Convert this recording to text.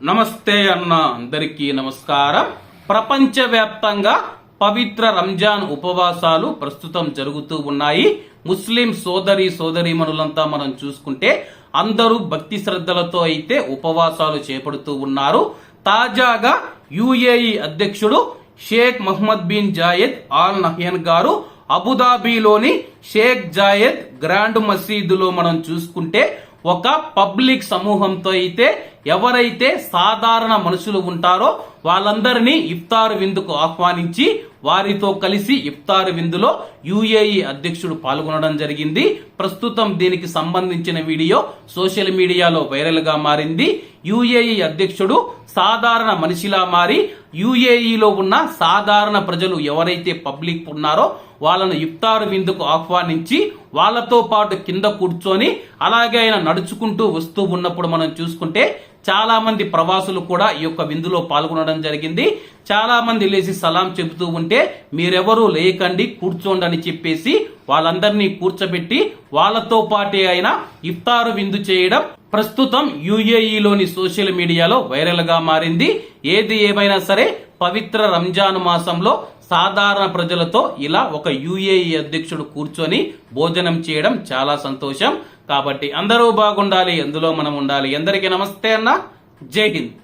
నమస్తే అన్న అందరికీ నమస్కారం. ప్రపంచవ్యాప్తంగా పవిత్ర రంజాన్ ఉపవాసాలు ప్రస్తుతం జరుగుతూ ఉన్నాయి. ముస్లిం సోదరి సోదరీమణులంతా మనం చూసుకుంటే అందరూ భక్తి శ్రద్ధలతో అయితే ఉపవాసాలు చేపడుతూ ఉన్నారు. తాజాగా యుఏఈ అధ్యక్షుడు Sheikh Mohammed bin Zayed Al Nahyan గారు అబుదాబిలోని షేక్ జాయెద్ గ్రాండ్ మసీదులో మనం చూసుకుంటే ఒక పబ్లిక్ సమూహంతో అయితే ఎవరైతే సాధారణ మనుషులు ఉంటారో వాళ్ళందరినీ ఇఫ్తార్ విందుకు ఆహ్వానించి వారితో కలిసి ఇఫ్తార్ విందులో యుఏఈ అధ్యక్షుడు పాల్గొనడం జరిగింది. ప్రస్తుతం దీనికి సంబంధించిన వీడియో సోషల్ మీడియాలో వైరల్గా మారింది. యుఏఈ అధ్యక్షుడు సాధారణ మనిషిలా మారి యుఏఈలో ఉన్న సాధారణ ప్రజలు ఎవరైతే పబ్లిక్ ఉన్నారో వాళ్ళను ఇఫ్తార్ విందుకు ఆహ్వానించి వాళ్ళతో పాటు కింద కూర్చొని అలాగే ఆయన నడుచుకుంటూ వస్తూ ఉన్నప్పుడు మనం చూసుకుంటే చాలా మంది ప్రవాసులు కూడా ఈ యొక్క విందులో పాల్గొనడం జరిగింది. చాలా మంది లేచి సలాం చెబుతూ ఉంటే మీరెవరూ లేకండి కూర్చోండి అని చెప్పేసి వాళ్ళందరినీ కూర్చోబెట్టి వాళ్ళతో పాటే ఆయన ఇఫ్తారు విందు చేయడం ప్రస్తుతం యుఏఈలోని సోషల్ మీడియాలో వైరల్గా మారింది. ఏది ఏమైనా సరే పవిత్ర రంజాన్ మాసంలో సాధారణ ప్రజలతో ఇలా ఒక యుఏఈ అధ్యక్షుడు కూర్చొని భోజనం చేయడం చాలా సంతోషం. కాబట్టి అందరూ బాగుండాలి అందులో మనం ఉండాలి. అందరికీ నమస్తే అన్న. జై హింద్.